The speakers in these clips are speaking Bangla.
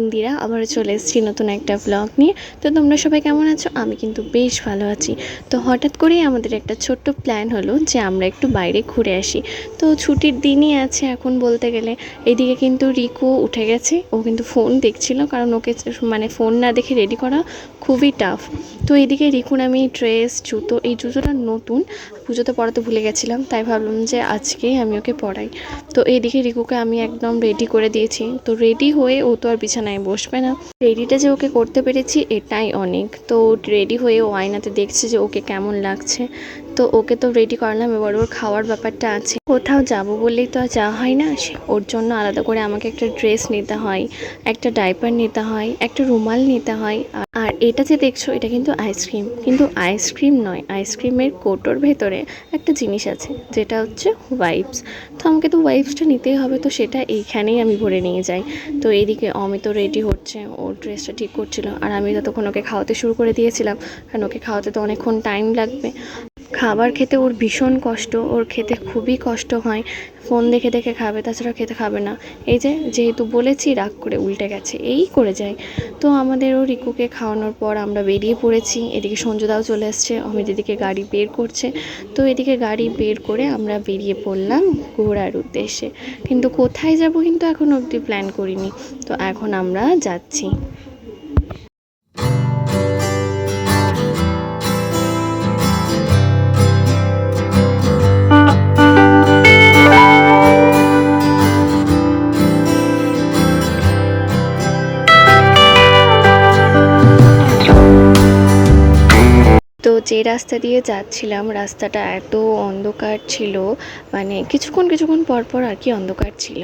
ইন্দিরা। আবারও চলে এসেছি নতুন একটা ব্লগ নিয়ে। তো তোমরা সবাই কেমন আছো? আমি কিন্তু বেশ ভালো আছি। তো হঠাৎ করেই আমাদের একটা ছোট্ট প্ল্যান হলো যে আমরা একটু বাইরে ঘুরে আসি। তো ছুটির দিনই আছে এখন বলতে গেলে। এদিকে কিন্তু রিকু উঠে গেছে। ও কিন্তু ফোন দেখছিল কারণ ওকে মানে ফোন না দেখে রেডি করা খুবই টাফ তো এদিকে রিকুন আমি ড্রেস জুতো, এই জুতোটা নতুন। পুজোতে পড়াতে ভুলে গেছিলাম, তাই ভাবলাম যে আজকেই আমি ওকে পড়াই তো এইদিকে রিকুকে আমি একদম রেডি করে দিয়েছি। তো রেডি হয়ে ও তো আর বিছানায় বসবে না। রেডিটা যে ওকে করতে পেরেছি, এটাই অনেক। তো রেডি হয়ে ও আয়নাতে দেখছে যে ওকে কেমন লাগছে। তো ওকে তো রেডি করালাম, এবার ওর খাওয়ার ব্যাপারটা আছে। কোথাও যাব বললেই তো আর যাওয়া হয় না। ওর জন্য আলাদা করে আমাকে একটা ড্রেস নিতে হয়, একটা ডাইপার নিতে হয়, একটা রুমাল নিতে হয়। আর- এটা যে দেখছ, এটা কিন্তু আইসক্রিম কিন্তু আইসক্রিম নয় আইসক্রিমের কোটোর ভেতরে একটা জিনিস আছে, যেটা হচ্ছে ওয়াইপস তো আমাকে তো ওয়াইপসটা নিতেই হবে, তো সেটা এইখানেই আমি ভরে নিয়ে যাই। তো এইদিকে অমিত রেডি হচ্ছে, ওর ড্রেসটা ঠিক করছিল। আর আমি ততক্ষণ ওকে খাওয়াতে শুরু করে দিয়েছিলাম, কারণ ওকে খাওয়াতে তো অনেকক্ষণ টাইম লাগবে। খাবার খেতে ওর ভীষণ কষ্ট, ওর খেতে খুবই কষ্ট হয়। ফোন দেখে দেখে খাবে, তাছাড়া খেতে খাবে না। এই যে, যেহেতু বলেছি, রাগ করে উল্টে গেছে, এই করে যায়। তো আমাদের ও রিকুকে খাওয়ানোর পর আমরা বেরিয়ে পড়েছি। এদিকে সঞ্জুদাও চলে এসছে অমিত এদিকে গাড়ি বের করছে। তো এদিকে গাড়ি বের করে আমরা বেরিয়ে পড়লাম ঘোরার উদ্দেশ্যে। কিন্তু কোথায় যাব কিন্তু এখন অবধি প্ল্যান করিনি। তো এখন আমরা যাচ্ছি। যে রাস্তা দিয়ে যাচ্ছিলাম, রাস্তাটা এত অন্ধকার ছিল মানে কিছুক্ষণ কিছুক্ষণ পর পর আর কি অন্ধকার ছিল।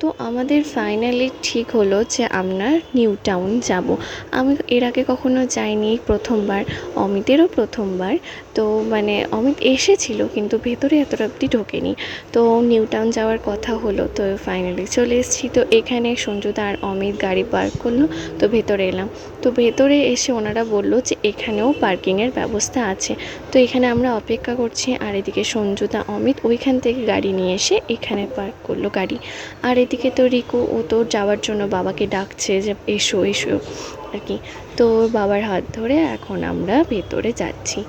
তো আমাদের ফাইনালি ঠিক হলো যে আমরা নিউ টাউন যাব। আমি এর আগে কখনো যাইনি প্রথমবার, অমিতেরও প্রথমবার। তো মানে অমিত এসেছিল, কিন্তু ভেতরে এতটা অব্দি ঢোকেনি। তো নিউ টাউন যাওয়ার কথা হলো, তো ফাইনালি চলে এসেছি। তো এখানে সঞ্জুদা আর অমিত গাড়ি পার্ক করল, তো ভেতরে এলাম। তো ভেতরে এসে ওনারা বলল যে এখানেও পার্কিংয়ের ব্যবস্থা আছে। তো এখানে আমরা অপেক্ষা করছি, আর এদিকে সঞ্জুদা, অমিত ওইখান থেকে গাড়ি নিয়ে এসে এখানে পার্ক করল গাড়ি। আর এদিকে তো রিকু, ও তো যাওয়ার জন্য বাবাকে ডাকছে যে এসো এসো। আর কি। তো বাবার হাত ধরে এখন আমরা ভেতরে যাচ্ছি।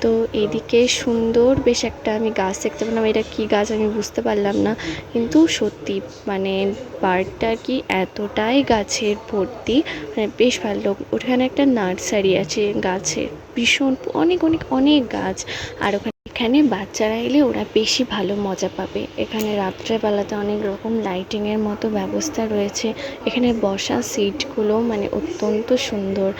তো এদিকে সুন্দর বেশ একটা আমি গাছ দেখতে পেলাম। এটা কি গাছ আমি বুঝতে পারলাম না। কিন্তু সত্যি মানে পার্কটা কি এতটাই গাছের ভর্তি। মানে বেশ ভালো ওখানে একটা নার্সারি আছে গাছের ভীষণ অনেক অনেক অনেক গাছ। আর ওখানে এখানে বাচ্চারা এলে ওরা বেশি ভালো মজা পাবে। এখানে রাত্রেবেলাতে অনেক রকম লাইটিংয়ের মতো ব্যবস্থা রয়েছে। এখানে বসা সিটগুলো মানে অত্যন্ত সুন্দর।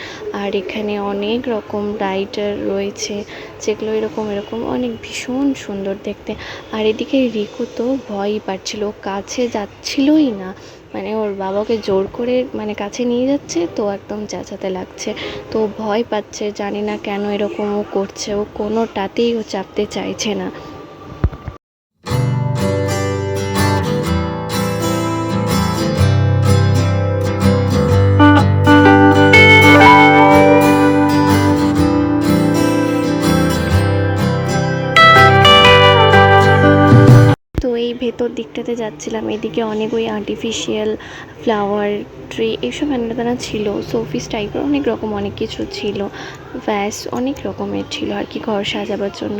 আর এখানে অনেক রকম রাইডার রয়েছে, যেগুলো এরকম এরকম অনেক ভীষণ সুন্দর দেখতে। আর এদিকে রিকু তো ভয়ই পাচ্ছিল কাছে যাচ্ছিলই না। মানে ওর বাবাকে জোর করে মানে কাছে নিয়ে যাচ্ছে, তো একদম চেঁচাতে লাগছে। তো ভয় পাচ্ছে, জানি না কেন এরকম ও করছে। ও কোনোটাতেই ও চাপতে চাইছে না। ভেতর দিকটাতে যাচ্ছিলাম, এদিকে অনেক ওই আর্টিফিশিয়াল ফ্লাওয়ার ট্রি এইসব হেনাদানা ছিল সোফিস টাইপের অনেক রকম অনেক কিছু ছিল, ব্যাস অনেক রকমের ছিল আর কি ঘর সাজাবার জন্য।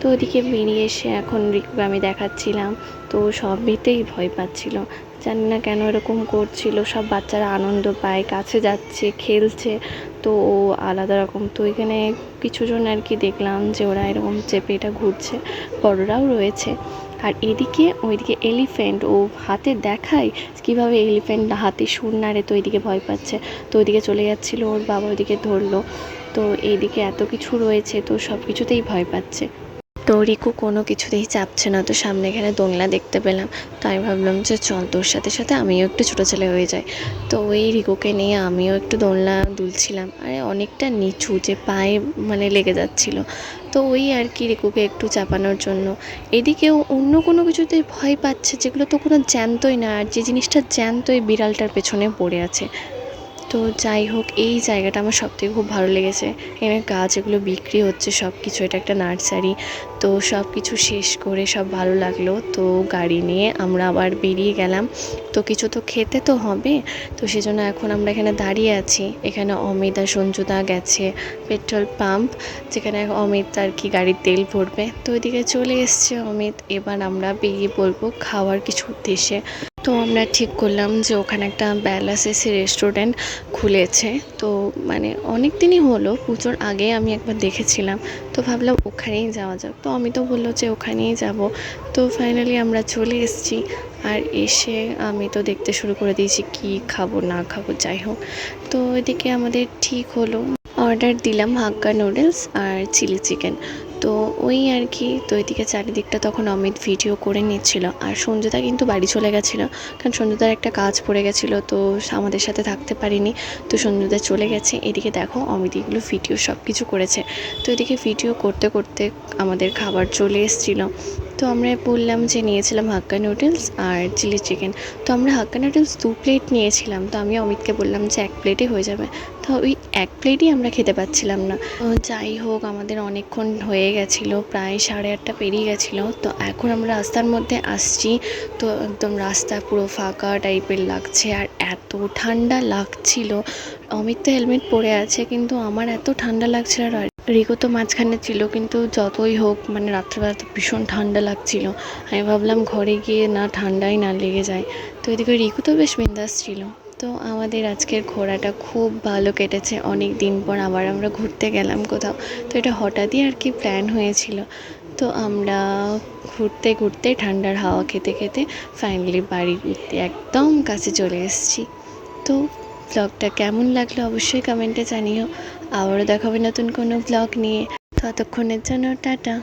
তো ওদিকে বেরিয়ে এসে এখন রিকুকে আমি দেখাচ্ছিলাম, তো ও সবেতেই ভয় পাচ্ছিল। জানি না কেন এরকম করছিল, সব বাচ্চারা আনন্দ পায়, কাছে যাচ্ছে, খেলছে, তো ও আলাদা রকম। তো এখানে কিছুজন আর কি দেখলাম যে ওরা এরকম চেপে এটা ঘুরছে, বড়রাও রয়েছে। আর এদিকে, ওইদিকে এলিফ্যান্ট ও হাতে দেখায় কীভাবে এলিফ্যান্ট হাতে সুর নাড়ে তো এদিকে ভয় পাচ্ছে। তো ওইদিকে চলে যাচ্ছিল, ওর বাবা ওইদিকে ধরলো। তো এইদিকে এত কিছু রয়েছে, তো সব কিছুতেই ভয় পাচ্ছে। তো রিকু কোনো কিছুতেই চাপছে না। তো সামনে এখানে দোলনা দেখতে পেলাম। তো আমি ভাবলাম যে চল তোর সাথে সাথে আমিও একটু ছোটো ছেলে হয়ে যাই। তো ওই রিকুকে নিয়ে আমিও একটু দোলনা দুলছিলাম। আরে অনেকটা নিচু যে পায়ে মানে লেগে যাচ্ছিল। তো ওই আর কি রিকুকে একটু চাপানোর জন্য। এদিকেও অন্য কোনো কিছুতে ভয় পাচ্ছে যেগুলো তো কোনো জ্যান্তই না। আর যে জিনিসটা জ্যান্তই বিড়ালটার পেছনে পড়ে আছে। তো যাই হোক, এই জায়গাটা আমার সবথেকে খুব ভালো লেগেছে। এখানে গাছ এগুলো বিক্রি হচ্ছে সব কিছু এটা একটা নার্সারি। তো সব কিছু শেষ করে সব ভালো লাগল। তো গাড়ি নিয়ে আমরা আবার বেরিয়ে গেলাম। তো কিছু তো খেতে তো হবে। তো সেজন্য এখন আমরা এখানে দাঁড়িয়ে আছি। এখানে অমিত সঞ্জুদা গেছে পেট্রোল পাম্প, যেখানে অমিত আর কি গাড়ির তেল ভরবে। তো ওইদিকে চলে এসছে অমিত। এবার আমরা বেরিয়ে পড়ব খাওয়ার কিছু উদ্দেশ্যে। তো আমরা ঠিক করলাম যে ওখানে একটা ব্যালাস এসে রেস্টুরেন্ট খুলেছে। তো মানে অনেক দিনই হলো, পুজোর আগে আমি একবার দেখেছিলাম। তো ভাবলাম ওখানেই যাওয়া যাক। তো আমি তো বলল যে ওখানেই যাব। তো ফাইনালি আমরা চলে এসেছি। আর এসে আমি তো দেখতে শুরু করে দিয়েছি কি খাব, না খাব, যাই হোক। তো এদিকে আমাদের ঠিক হলো। অর্ডার দিলাম হাক্কা নুডলস আর চিলি চিকেন তো ওই আর কি, তো এদিকে চারিদিকটা তখন অমিত ভিডিও করে নিচ্ছিল। আর সঞ্জুদা কিন্তু বাড়ি চলে গেছিল, কারণ সঞ্জুদার একটা কাজ পড়ে গেছিল, তো আমাদের সাথে থাকতে পারিনি। তো সঞ্জুদা চলে গেছে, এদিকে দেখো অমিত এগুলো ভিডিও সব কিছু করেছে। তো এদিকে ভিডিও করতে করতে আমাদের খাবার চলে এসেছিল। তো আমরা বললাম যে নিয়েছিলাম হাক্কা নুডলস আর চিলি চিকেন তো আমরা হাক্কা নুডলস দু প্লেট নিয়েছিলাম। তো আমি অমিতকে বললাম যে এক প্লেটে হয়ে যাবে। তো ওই এক প্লেটই আমরা খেতে পাচ্ছিলাম না। তো যাই হোক, আমাদের অনেকক্ষণ হয়ে গেছিল, প্রায় সাড়ে আটটা পেরিয়ে গেছিল। তো এখন আমরা রাস্তার মধ্যে আসছি। তো একদম রাস্তা পুরো ফাঁকা টাইপের লাগছে আর এত ঠান্ডা লাগছিল। অমিত তো হেলমেট পরে আছে, কিন্তু আমার এত ঠান্ডা লাগছিল আর রিকো তো মাঝখানে ছিল, কিন্তু যতই হোক মানে রাত্রেবেলা তো ভীষণ ঠান্ডা লাগছিল। আমি ভাবলাম ঘরে গিয়ে না ঠান্ডাই না লেগে যায়। তো এদিকে রিকু তো বেশ বিন্দাস ছিল। তো আমাদের আজকের ঘোরাটা খুব ভালো কেটেছে। অনেক দিন পর আবার আমরা ঘুরতে গেলাম কোথাও। তো এটা হঠাৎই আর কি প্ল্যান হয়েছিল। তো আমরা ঘুরতে ঘুরতে ঠান্ডার হাওয়া খেতে খেতে ফাইনালি বাড়ির একদম কাছে চলে এসেছি। তো ব্লগটা কেমন লাগল অবশ্যই কমেন্টে জানিও। আবারও দেখাবে নতুন কোনো ব্লগ নিয়ে। ততক্ষণের জন্য টাটা।